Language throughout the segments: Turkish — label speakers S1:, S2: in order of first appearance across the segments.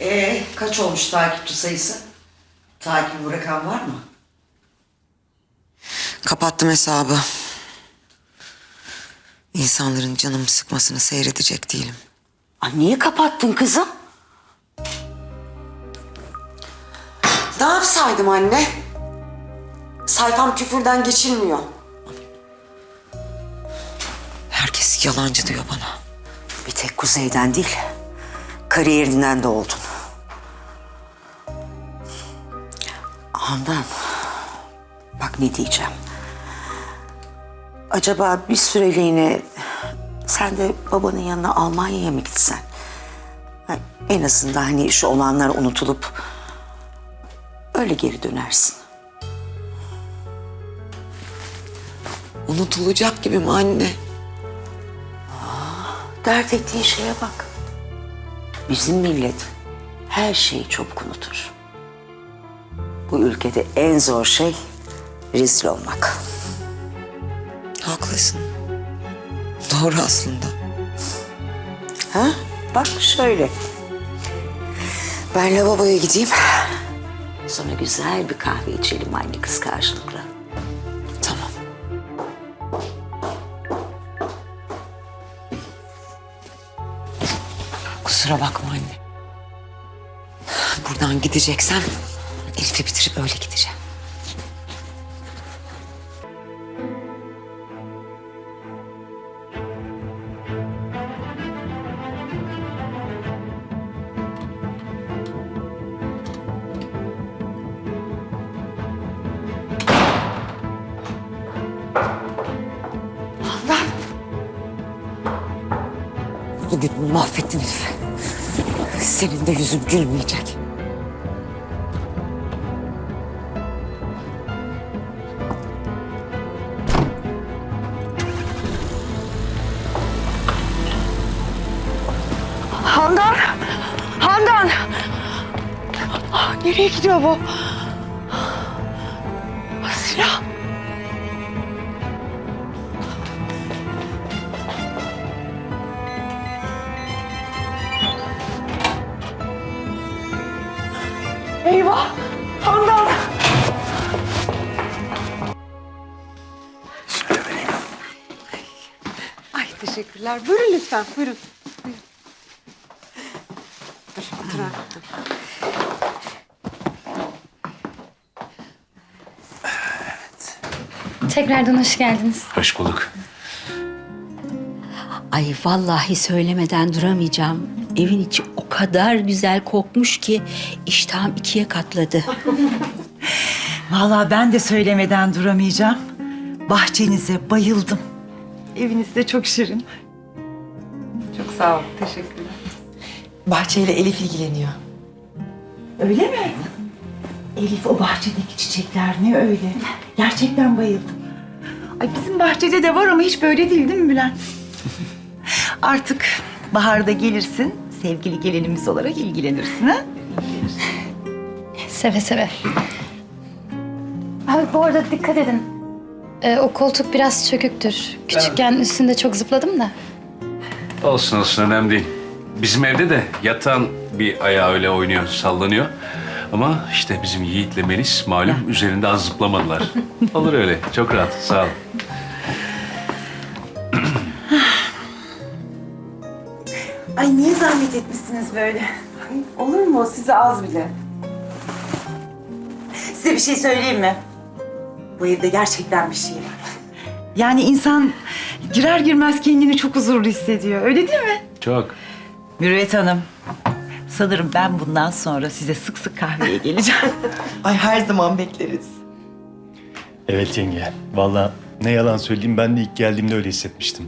S1: Ee, kaç olmuş takipçi sayısı? Takip bırakan var mı?
S2: Kapattım hesabı. İnsanların canımı sıkmasını seyredecek değilim.
S1: Aa, niye kapattın kızım?
S2: Ne yapsaydım anne? Sayfam küfürden geçilmiyor. Herkes yalancı diyor bana.
S1: Bir tek kuzeyden değil, kariyerinden de oldun. Handan, bak ne diyeceğim. Acaba bir süreliğine sen de babanın yanına Almanya'ya mı gitsen? En azından hani şu olanlar unutulup öyle geri dönersin.
S2: Unutulacak gibi mi anne?
S1: Dert ettiğin şeye bak. Bizim millet her şeyi çabuk unutur. Bu ülkede en zor şey rezil olmak.
S2: Haklısın. Doğru aslında.
S1: Ha? Bak şöyle. Ben lavaboya gideyim. Sonra güzel bir kahve içelim anne kız karşılıklı.
S2: Kusura bakma anne. Buradan gideceksem Elif'i bitirip öyle gideceğim. Bugün mahvettin Elif. Senin de yüzün gülmeyecek.
S3: Handan! Handan! Nereye gidiyor bu? Ah, Silah! Teşekkürler. Buyurun lütfen. Buyurun. Dur, otur ha, dur.
S4: Tekrardan hoş geldiniz.
S5: Hoş bulduk.
S6: Ay vallahi söylemeden duramayacağım. Evin içi o kadar güzel kokmuş ki iştahım ikiye katladı.
S7: Vallahi ben de söylemeden duramayacağım. Bahçenize bayıldım. Eviniz de çok şirin.
S3: Çok sağ ol. Teşekkürler.
S7: Bahçeyle Elif ilgileniyor. Öyle mi? Elif o bahçedeki çiçekler ne öyle. Gerçekten bayıldım. Ay bizim bahçede de var ama hiç böyle değil değil mi Bülent? Artık baharda gelirsin, sevgili gelinimiz olarak ilgilenirsin ha?
S4: Seve seve. Abi bu arada dikkat edin. Ee, o koltuk biraz çöküktür. Küçükken üstünde çok zıpladım da.
S5: Olsun olsun önemli değil. Bizim evde de yatan bir ayağı öyle oynuyor, sallanıyor. Ama işte bizim Yiğit'le Melis malum üzerinde az zıplamadılar. Olur öyle. Çok rahat. Sağ ol.
S7: Ay niye zahmet etmişsiniz böyle? Olur mu? Size az bile. Size bir şey söyleyeyim mi? Bu evde gerçekten bir şey var. Yani insan girer girmez kendini çok huzurlu hissediyor. Öyle değil mi?
S5: Çok.
S7: Mürüvvet Hanım, sanırım ben bundan sonra size sık sık kahveye geleceğim.
S8: Ay her zaman bekleriz.
S9: Evet yenge. Vallahi ne yalan söyleyeyim ben de ilk geldiğimde öyle hissetmiştim.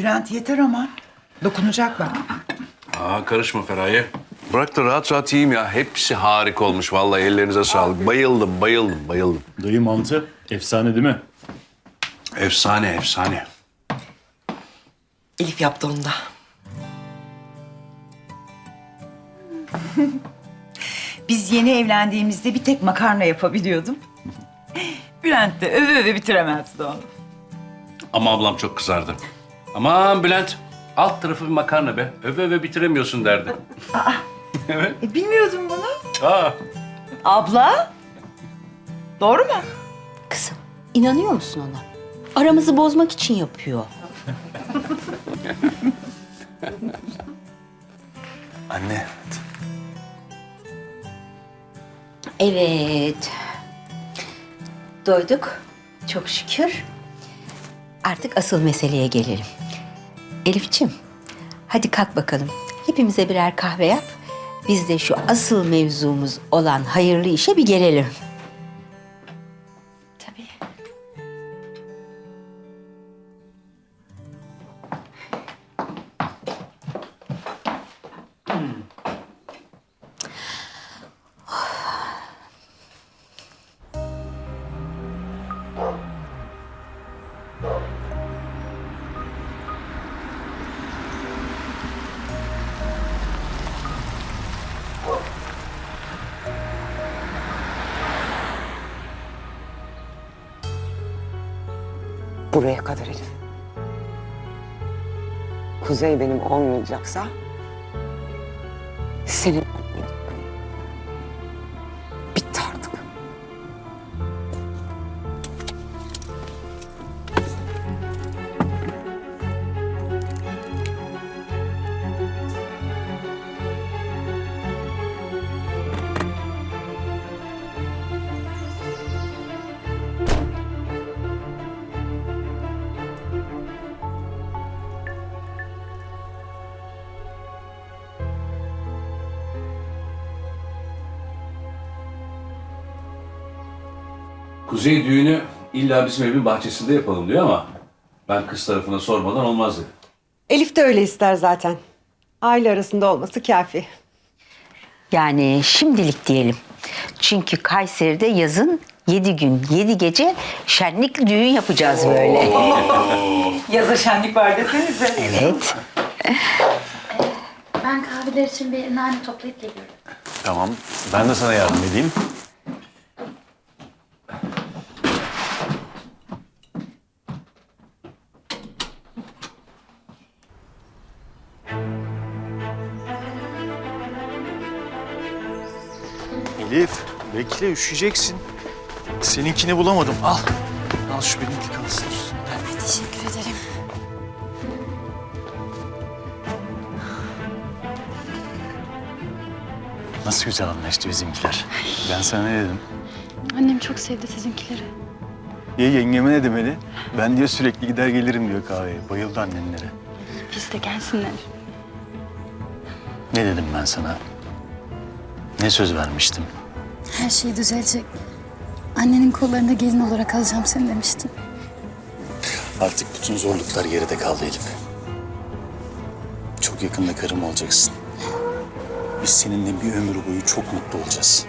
S7: Bülent yeter ama. Dokunacak bak.
S5: Aa karışma Feraye. Bırak da rahat rahat yiyeyim ya. Hepsi harika olmuş. Vallahi ellerinize sağlık. Bayıldım, bayıldım, bayıldım.
S9: Dayı mantı efsane değil mi?
S5: Efsane, efsane.
S8: Elif yaptı onu da.
S7: Biz yeni evlendiğimizde bir tek makarna yapabiliyordum. Bülent de öve öve bitiremezdi onu.
S5: Ama ablam çok kızardı. Aman Bülent, alt tarafı bir makarna be. Öve öve bitiremiyorsun derdi. evet.
S7: E, bilmiyordum bunu.
S5: Aa.
S7: Abla. Doğru mu?
S6: Kızım inanıyor musun ona? Aramızı bozmak için yapıyor.
S9: Anne.
S6: Evet. Doyduk. Çok şükür. Artık asıl meseleye gelelim. Elifçim, hadi kalk bakalım. Hepimize birer kahve yap. Biz de şu asıl mevzumuz olan hayırlı işe bir gelelim.
S2: Buraya kadar Elif. Kuzey benim olmayacaksa senin
S5: Kuzey düğünü illa bizim evin bahçesinde yapalım diyor ama ben kız tarafına sormadan olmaz dedi.
S3: Elif de öyle ister zaten. Aile arasında olması kafi.
S6: Yani şimdilik diyelim. Çünkü Kayseri'de yazın yedi gün, yedi gece şenlikli düğün yapacağız böyle.
S7: Yaza şenlik var desenize.
S6: Evet.
S4: Ben kahveler için bir nane toplayıp geliyorum.
S9: Tamam. Ben de sana yardım edeyim. Bekle üşüyeceksin. Seninkini bulamadım. Al. Al şu benimki kalsın üstünde.
S4: Teşekkür ederim.
S9: Nasıl güzel anlaştı bizimkiler. Ben sana ne dedim?
S4: Annem çok sevdi sizinkileri.
S9: Ya yengeme ne demeli? Ben diyor sürekli gider gelirim diyor kahveye. Bayıldı annenlere.
S4: Biz de gelsinler.
S9: Ne dedim ben sana? Ne söz vermiştim?
S4: Her şey düzelecek. Annenin kollarında gelin olarak alacağım seni demiştim.
S9: Artık bütün zorluklar geride kaldı Elif. Çok yakında karım olacaksın. Biz seninle bir ömür boyu çok mutlu olacağız.